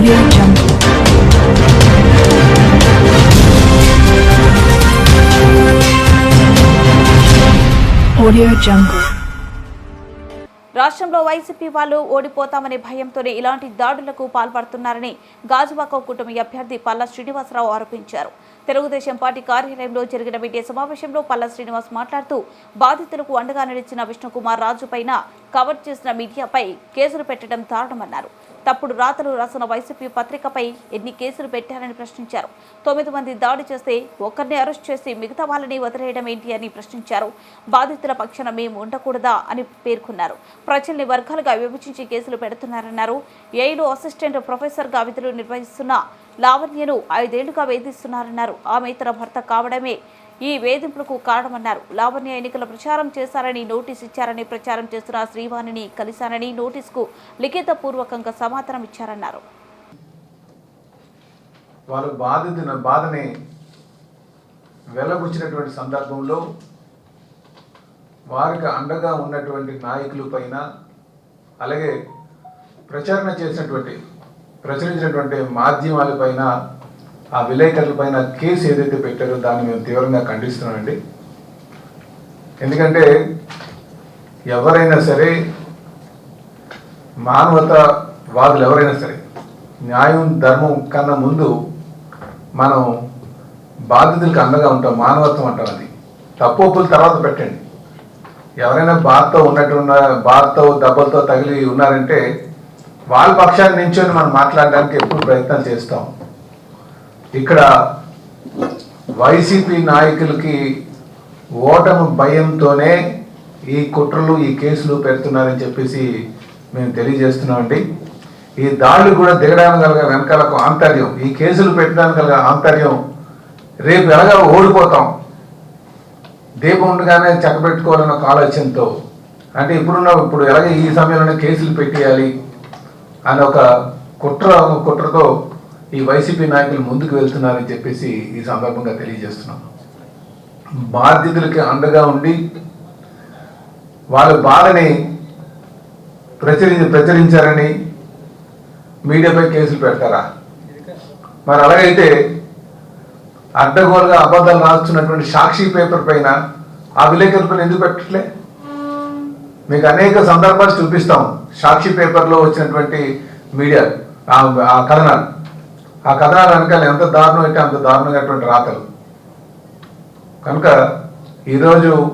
Audio Jungle. Audio Jungle. రాష్ట్రంలో YCP వాళ్ళు ఓడిపోతామనే భయంతోనే ఇలాంటి దాడులకు పాల్పడుతున్నారని గాజువాక కుటుంబ అభ్యర్థి పల్లా శ్రీనివాసరావు ఆరోపించారు తెలుగుదేశం పార్టీ కార్యాలయంలో జరిగిన మీడియా సమావేశంలో పల్లా శ్రీనివాస్ మాట్లాడుతూ బాధితులకు అండగా నిలిచిన విష్ణుకుమార్ రాజు పైన కవర్ చేసిన మీడియాపై కేసులు పెట్టడం దారుణమన్నారు. తప్పుడు రాతలు రాసిన వైసీపీ పత్రికపై ఎన్ని కేసులు పెట్టారని ప్రశ్నించారు. తొమ్మిది మంది దాడి చేస్తే ఒక్కరిని అరెస్ట్ చేసి మిగతా వాళ్ళని వదిలేయడం ఏంటి అని ప్రశ్నించారు. బాధితుల పక్షాన మేము ఉండకూడదా అని పేర్కొన్నారు. ప్రజల్ని వర్గాలుగా విభజించి కేసులు పెడుతున్నారన్నారు. ఏఐలో అసిస్టెంట్ ప్రొఫెసర్గా విధులు నిర్వహిస్తున్న లావణ్యను ఐదేళ్ళుగా వేధిస్తున్నారన్నారు. ఆమె తన భర్త కావడమే ఈ వేధింపులకు కారణమన్నారు. లావణ్య ఎన్నికల ప్రచారం చేశారని నోటీస్ ఇచ్చారని ప్రచారం చేస్తున్న శ్రీవాణిని కలిశానని నోటీసుకు లిఖితపూర్వకంగా సమాధానం ఇచ్చారన్నారు. వాళ్ళు బాధితున్న బాధని వెలగుచ్చినటువంటి సందర్భంలో వారికి అండగా ఉన్నటువంటి నాయకుల పైన అలాగే ప్రచారణ చేసినటువంటి ప్రచురించినటువంటి మాధ్యమాల పైన ఆ విలేకరుల పైన కేసు ఏదైతే పెట్టారో దాన్ని మేము తీవ్రంగా ఖండిస్తున్నామండి. ఎందుకంటే ఎవరైనా సరే మానవత వాదులు ఎవరైనా సరే న్యాయం ధర్మం కన్నా ముందు మనం బాధితులకు అండగా ఉంటాం మానవత్వం అంటాం అది. తప్పులు తర్వాత పెట్టండి. ఎవరైనా బాధతో ఉన్నట్టున్న బాధతో దెబ్బలతో తగిలి ఉన్నారంటే వాళ్ళ పక్షాన్ని నించొని మనం మాట్లాడడానికి ఎప్పుడు ప్రయత్నం చేస్తాం. ఇక్కడ వైసీపీ నాయకులకి ఓటమి భయంతోనే ఈ కుట్రలు ఈ కేసులు పెడుతున్నారని చెప్పేసి మేము తెలియజేస్తున్నామండి. ఈ దాడులు కూడా దిగడానికి గల వెనకాలకు ఆంతర్యం. ఈ కేసులు పెట్టడానికి గల ఆంతర్యం రేపు ఎలాగా ఓడిపోతాం? దీపం ఉండగానే చక్కబెట్టుకోవాలన్న ఒక ఆలోచనతో. అంటే ఇప్పుడున్న ఇప్పుడు ఎలాగ ఈ సమయంలోనే కేసులు పెట్టేయాలి? అని ఒక కుట్ర కుట్రతో ఈ వైసీపీ నాయకులు ముందుకు వెళ్తున్నారని చెప్పేసి ఈ సందర్భంగా తెలియజేస్తున్నాం. బాధ్యతలకి అండగా ఉండి వాళ్ళ బాధని ప్రచురి ప్రచురించారని మీడియాపై కేసులు పెడతారా? మరి అలాగైతే అడ్డగోలుగా అబద్ధాలు రాస్తున్నటువంటి సాక్షి పేపర్ పైన ఆ విలేకరుల ఎందుకు పెట్టట్లే? మీకు అనేక సందర్భాలు చూపిస్తాము సాక్షి పేపర్లో వచ్చినటువంటి మీడియా ఆ- ఆ కథనాలు. ఆ కథనాలు వెనకాల ఎంత దారుణం అయితే అంత దారుణమైనటువంటి రాతలు. కనుక ఈరోజు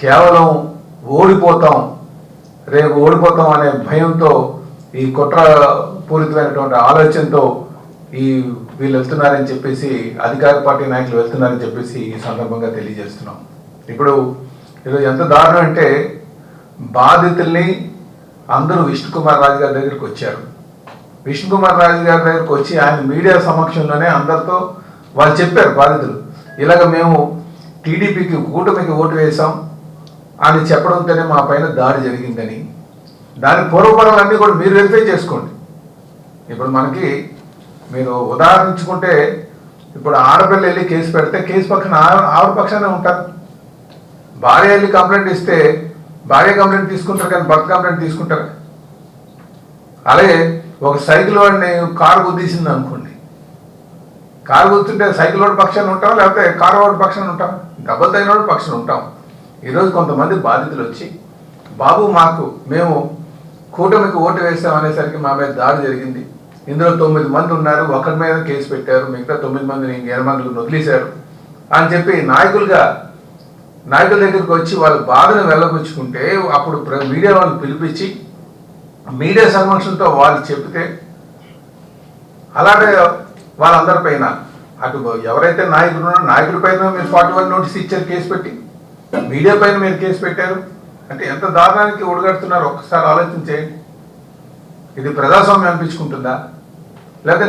కేవలం ఓడిపోతాం రేపు ఓడిపోతాం అనే భయంతో ఈ కుట్ర పూరితమైనటువంటి ఆలోచనతో ఈ వీళ్ళు వెళ్తున్నారని చెప్పేసి అధికార పార్టీ నాయకులు వెళ్తున్నారని చెప్పేసి ఈ సందర్భంగా తెలియజేస్తున్నాం. ఇప్పుడు ఈరోజు ఎంత దారుణం అంటే బాధితుల్ని అందరూ విష్ణుకుమార్ రాజు గారి దగ్గరికి వచ్చారు. విష్ణుకుమార్ రాజు గారి దగ్గరికి వచ్చి ఆయన మీడియా సమక్షంలోనే అందరితో వాళ్ళు చెప్పారు బాధితులు. ఇలాగ మేము టీడీపీకి కూటమికి ఓటు వేశాం. అని చెప్పడంతోనే మా పైన దాడి జరిగిందని. దాని పూర్వపరాలన్నీ కూడా మీరు వెరిఫై చేసుకోండి. ఇప్పుడు మనకి మీరు ఉదాహరించుకుంటే ఇప్పుడు ఆడపిల్ల వెళ్ళి కేసు పెడితే కేసు పక్కన ఆవిడ ఆవిడ పక్షానే ఉంటారు. భార్య వెళ్ళి కంప్లైంట్ ఇస్తే భార్య కంప్లైంట్ తీసుకుంటారు కానీ భర్త కంప్లైంట్ తీసుకుంటారు. అలాగే ఒక సైకిల్ వాడిని కారు గుద్దీసింది అనుకోండి. కారు గుర్తుంటే సైకిల్ వాడి పక్షాన్ని ఉంటాం లేకపోతే కారు వాడి పక్షాన్ని ఉంటాం దెబ్బలు తగిన వాడి పక్షాన్ని ఉంటాం. ఈరోజు కొంతమంది బాధితులు వచ్చి బాబు మాకు మేము కూటమికి ఓటు వేసాం అనేసరికి మా మీద దాడి జరిగింది. ఇందులో తొమ్మిది మంది ఉన్నారు. ఒకరి మీద కేసు పెట్టారు. మిగతా తొమ్మిది మందిని ఎనమందులు వదిలేశారు అని చెప్పి నాయకులుగా నాయకుల దగ్గరికి వచ్చి వాళ్ళ బాధను వెళ్ళగొచ్చుకుంటే అప్పుడు ప్ర- మీడియా వాళ్ళు పిలిపించి మీడియా సమక్షంతో వాళ్ళు చెప్తే అలాగే వాళ్ళందరిపైన అటు ఎవరైతే నాయకులు ఉన్నారో నాయకుల పైన మీరు ఫార్టీ వన్ నోటీస్ ఇచ్చారు కేసు పెట్టి మీడియా పైన మీరు కేసు పెట్టారు. అంటే ఎంత దారుణానికి ఒడగడుతున్నారు ఒక్కసారి ఆలోచించే. ఇది ప్రజాస్వామ్యం అనిపించుకుంటుందా? లేకపోతే